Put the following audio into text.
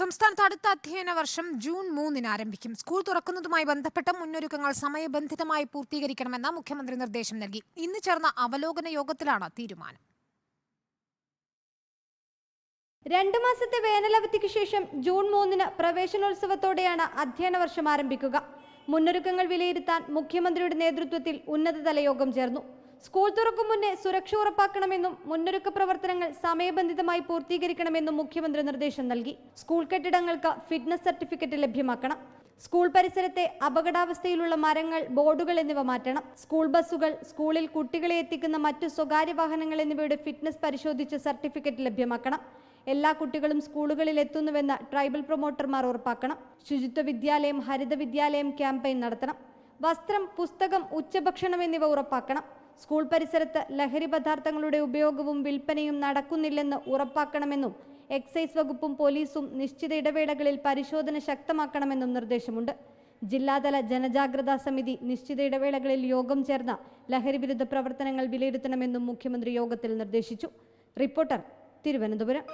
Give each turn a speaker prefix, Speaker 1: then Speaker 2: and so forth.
Speaker 1: സംസ്ഥാനത്ത് അടുത്ത അധ്യയന വർഷം ജൂൺ മൂന്നിന് ആരംഭിക്കും. സ്കൂൾ തുറക്കുന്നതുമായി ബന്ധപ്പെട്ട മുന്നൊരുക്കങ്ങൾ സമയബന്ധിതമായി പൂർത്തീകരിക്കണമെന്ന് മുഖ്യമന്ത്രി നിർദ്ദേശം നൽകി. ഇന്ന് ചേർന്ന അവലോകന യോഗത്തിലാണ് തീരുമാനം.
Speaker 2: രണ്ടു മാസത്തെ വേനലവധിക്ക് ശേഷം ജൂൺ മൂന്നിന് പ്രവേശനോത്സവത്തോടെയാണ് അധ്യയന വർഷം ആരംഭിക്കുക. മുന്നൊരുക്കങ്ങൾ വിലയിരുത്താൻ മുഖ്യമന്ത്രിയുടെ നേതൃത്വത്തിൽ ഉന്നതതല യോഗം ചേർന്നു. സ്കൂൾ തുറക്കും മുന്നേ സുരക്ഷ ഉറപ്പാക്കണമെന്നും മുന്നൊരുക്ക പ്രവർത്തനങ്ങൾ സമയബന്ധിതമായി പൂർത്തീകരിക്കണമെന്നും മുഖ്യമന്ത്രി നിർദ്ദേശം നൽകി. സ്കൂൾ കെട്ടിടങ്ങൾക്ക് ഫിറ്റ്നസ് സർട്ടിഫിക്കറ്റ് ലഭ്യമാക്കണം. സ്കൂൾ പരിസരത്തെ അപകടാവസ്ഥയിലുള്ള മരങ്ങൾ ബോർഡുകൾ എന്നിവ മാറ്റണം. സ്കൂൾ ബസ്സുകൾ സ്കൂളിൽ കുട്ടികളെ എത്തിക്കുന്ന മറ്റു സ്വകാര്യ വാഹനങ്ങൾ എന്നിവയുടെ ഫിറ്റ്നസ് പരിശോധിച്ച് സർട്ടിഫിക്കറ്റ് ലഭ്യമാക്കണം. എല്ലാ കുട്ടികളും സ്കൂളുകളിൽ എത്തുന്നുവെന്ന് ട്രൈബൽ പ്രൊമോട്ടർമാർ ഉറപ്പാക്കണം. ശുചിത്വ വിദ്യാലയം ഹരിത വിദ്യാലയം ക്യാമ്പയിൻ നടത്തണം. വസ്ത്രം പുസ്തകം ഉച്ചഭക്ഷണം എന്നിവ ഉറപ്പാക്കണം. സ്കൂൾ പരിസരത്ത് ലഹരി പദാർത്ഥങ്ങളുടെ ഉപയോഗവും വിൽപ്പനയും നടക്കുന്നില്ലെന്ന് ഉറപ്പാക്കണമെന്നും എക്സൈസ് വകുപ്പും പോലീസും നിശ്ചിത ഇടവേളകളിൽ പരിശോധന ശക്തമാക്കണമെന്നും നിർദ്ദേശമുണ്ട്. ജില്ലാതല ജനജാഗ്രതാ സമിതി നിശ്ചിത ഇടവേളകളിൽ യോഗം ചേർന്ന ലഹരി വിരുദ്ധ പ്രവർത്തനങ്ങൾ വിലയിരുത്തണമെന്നും മുഖ്യമന്ത്രി യോഗത്തിൽ നിർദ്ദേശിച്ചു. റിപ്പോർട്ടർ തിരുവനന്തപുരം.